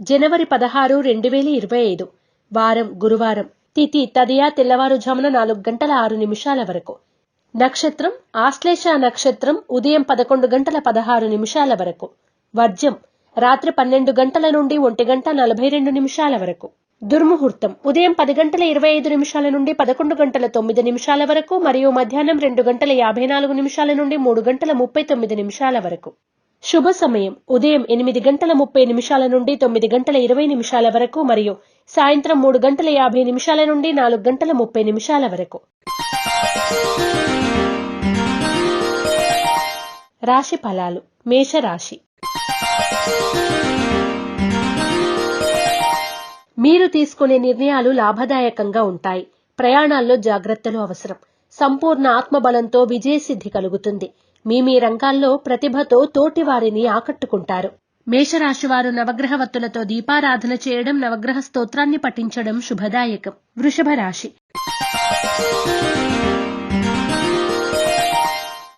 జనవరి పదహారు రెండు వేల ఇరవై ఐదు. వారం గురువారం. తిథి తదియా తెల్లవారుజామున నాలుగు గంటల ఆరు నిమిషాల వరకు. నక్షత్రం ఆశ్లేష నక్షత్రం ఉదయం పదకొండు గంటల పదహారు నిమిషాల వరకు. వర్జం రాత్రి పన్నెండు గంటల నుండి ఒంటి గంట నలభై రెండు నిమిషాల వరకు. దుర్ముహూర్తం ఉదయం పది గంటల ఇరవై ఐదు నిమిషాల నుండి పదకొండు గంటల తొమ్మిది నిమిషాల వరకు మరియు మధ్యాహ్నం రెండు గంటల యాభై నాలుగు నిమిషాల నుండి మూడు గంటల ముప్పై తొమ్మిది నిమిషాల వరకు. శుభ సమయం. ఉదయం ఎనిమిది గంటల ముప్పై నిమిషాల నుండి తొమ్మిది గంటల ఇరవై నిమిషాల వరకు మరియు సాయంత్రం మూడు గంటల యాభై నిమిషాల నుండి నాలుగు గంటల ముప్పై నిమిషాల వరకు. రాశి ఫలాలు. మేషరాశి. మీరు తీసుకునే నిర్ణయాలు లాభదాయకంగా ఉంటాయి. ప్రయాణాల్లో జాగ్రత్తలు అవసరం. సంపూర్ణ ఆత్మబలంతో విజయసిద్ధి కలుగుతుంది. మీ మీ రంగాల్లో ప్రతిభతో తోటి వారిని ఆకట్టుకుంటారు. మేషరాశి వారు నవగ్రహ వత్తులతో దీపారాధన చేయడం నవగ్రహ స్తోత్రాన్ని పఠించడం శుభదాయకం. వృషభ రాశి.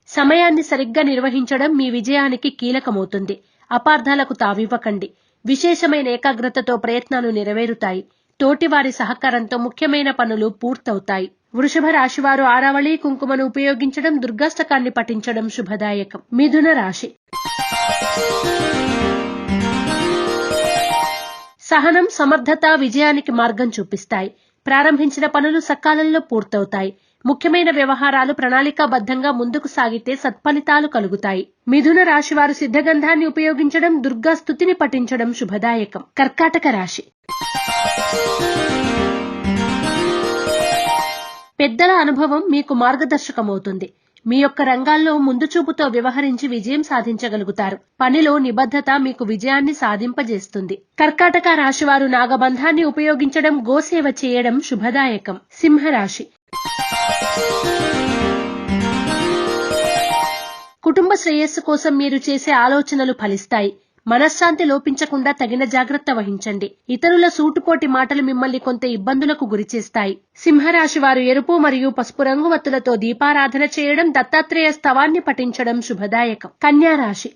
సమయాన్ని సరిగ్గా నిర్వహించడం మీ విజయానికి కీలకమవుతుంది. అపార్థాలకు తావివ్వకండి. విశేషమైన ఏకాగ్రతతో ప్రయత్నాలు నెరవేరుతాయి. తోటివారి సహకారంతో ముఖ్యమైన పనులు పూర్తవుతాయి. వృషభ రాశివారు ఆరావళి కుంకుమను ఉపయోగించడం దుర్గాష్టకాన్ని పఠించడం శుభదాయకం. మిథున రాశి. సహనం సమర్థత విజయానికి మార్గం చూపిస్తాయి. ప్రారంభించిన పనులు సకాలంలో పూర్తవుతాయి. ముఖ్యమైన వ్యవహారాలు ప్రణాళికాబద్ధంగా ముందుకు సాగితే సత్ఫలితాలు కలుగుతాయి. మిథున రాశి వారు సిద్ధగంధాన్ని ఉపయోగించడం దుర్గా స్థుతిని పఠించడం శుభదాయకం. కర్కాటక రాశి. పెద్దల అనుభవం మీకు మార్గదర్శకమవుతుంది. మీ యొక్క రంగాల్లో ముందు చూపుతో వ్యవహరించి విజయం సాధించగలుగుతారు. పనిలో నిబద్ధత మీకు విజయాన్ని సాధింపజేస్తుంది. కర్కాటక రాశివారు నాగబంధాన్ని ఉపయోగించడం గోసేవ చేయడం శుభదాయకం. సింహరాశి. కుటుంబ శ్రేయస్సు కోసం మీరు చేసే ఆలోచనలు ఫలిస్తాయి. మనశ్శాంతి లోపించకుండా తగిన జాగ్రత్త వహించండి. ఇతరుల సూటుపోటి మాటలు మిమ్మల్ని కొంత ఇబ్బందులకు గురిచేస్తాయి. సింహరాశి వారు ఎరుపు మరియు పసుపు రంగు వత్తులతో దీపారాధన చేయడం దత్తాత్రేయ స్తవాన్ని పఠించడం శుభదాయకం. కన్యా రాశి.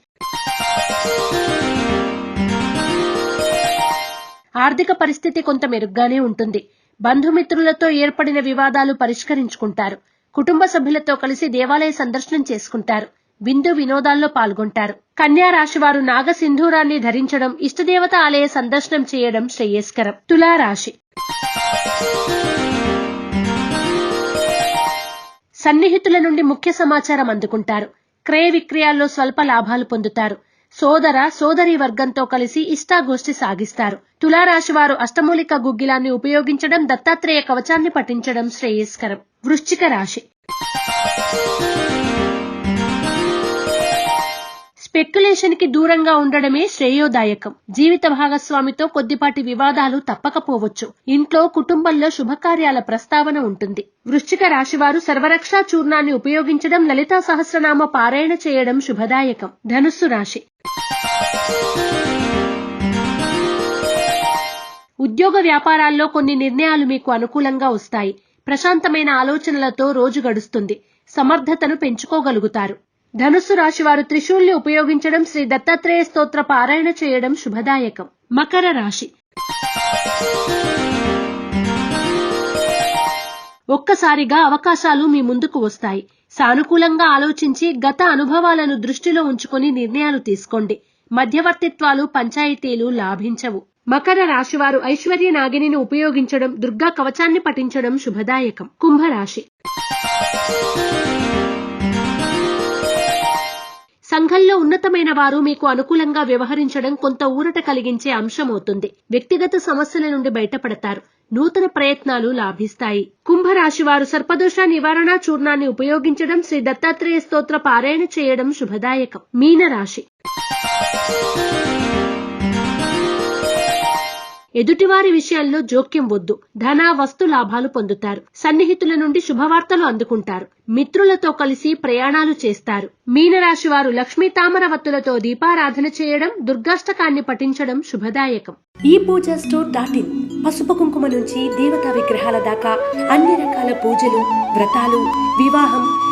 ఆర్థిక పరిస్థితి కొంత మెరుగ్గానే ఉంటుంది. బంధుమిత్రులతో ఏర్పడిన వివాదాలు పరిష్కరించుకుంటారు. కుటుంబ సభ్యులతో కలిసి దేవాలయ సందర్శనం చేసుకుంటారు. విందు వినోదాల్లో పాల్గొంటారు. కన్యా రాశి వారు నాగసింధూరాన్ని ధరించడం ఇష్టదేవత ఆలయ సందర్శనం చేయడం శ్రేయస్కరం. తులా రాశి సన్నిహితుల నుండి ముఖ్య సమాచారం అందుకుంటారు. క్రయ విక్రయాల్లో స్వల్ప లాభాలు పొందుతారు. సోదర సోదరి వర్గంతో కలిసి ఇష్టాగోష్ఠి సాగిస్తారు. తులారాశి వారు అష్టమూలిక గుగ్గిలాన్ని ఉపయోగించడం దత్తాత్రేయ కవచాన్ని పఠించడం శ్రేయస్కరం. వృశ్చిక రాశి. స్పెక్యులేషన్కి దూరంగా ఉండడమే శ్రేయోదాయకం. జీవిత భాగస్వామితో కొద్దిపాటి వివాదాలు తప్పకపోవచ్చు. ఇంట్లో కుటుంబంలో శుభకార్యాల ప్రస్తావన ఉంటుంది. వృశ్చిక రాశివారు సర్వరక్షా చూర్ణాన్ని ఉపయోగించడం లలితా సహస్రనామ పారాయణ చేయడం శుభదాయకం. ధనుస్సు రాశి. ఉద్యోగ వ్యాపారాల్లో కొన్ని నిర్ణయాలు మీకు అనుకూలంగా వస్తాయి. ప్రశాంతమైన ఆలోచనలతో రోజు గడుస్తుంది. సమర్థతను పెంచుకోగలుగుతారు. ధనుస్సు రాశి వారు త్రిశూల్ని ఉపయోగించడం శ్రీ దత్తాత్రేయ స్తోత్ర పారాయణ చేయడం శుభదాయకం. మకర రాశి. ఒక్కసారిగా అవకాశాలు మీ ముందుకు వస్తాయి. సానుకూలంగా ఆలోచించి గత అనుభవాలను దృష్టిలో ఉంచుకొని నిర్ణయాలు తీసుకోండి. మధ్యవర్తిత్వాలు పంచాయతీలు లాభించవు. మకర రాశివారు ఐశ్వర్య నాగిని ఉపయోగించడం దుర్గా కవచాన్ని పఠించడం శుభదాయకం. కుంభరాశి. సంఘంలో ఉన్నతమైన వారు మీకు అనుకూలంగా వ్యవహరించడం కొంత ఊరట కలిగించే అంశమవుతుంది. వ్యక్తిగత సమస్యల నుండి బయటపడతారు. నూతన ప్రయత్నాలు లాభిస్తాయి. కుంభరాశి వారు సర్పదోష నివారణ చూర్ణాన్ని ఉపయోగించడం శ్రీ దత్తాత్రేయ స్తోత్ర పారాయణ చేయడం శుభదాయకం. మీనరాశి ఎదుటివారి విషయాల్లో జోక్యం వద్దు. ధన వస్తు లాభాలు పొందుతారు. సన్నిహితుల నుండి శుభవార్తలు అందుకుంటారు. మిత్రులతో కలిసి ప్రయాణాలు చేస్తారు. మీనరాశి వారు లక్ష్మీ తామర వత్తులతో దీపారాధన చేయడం దుర్గాష్టకాన్ని పఠించడం శుభదాయకం. ఈ పూజ స్టోర్ డాట్ ఇన్. పసుపు కుంకుమ నుంచి దేవతా విగ్రహాల దాకా అన్ని రకాల పూజలు వ్రతాలు వివాహం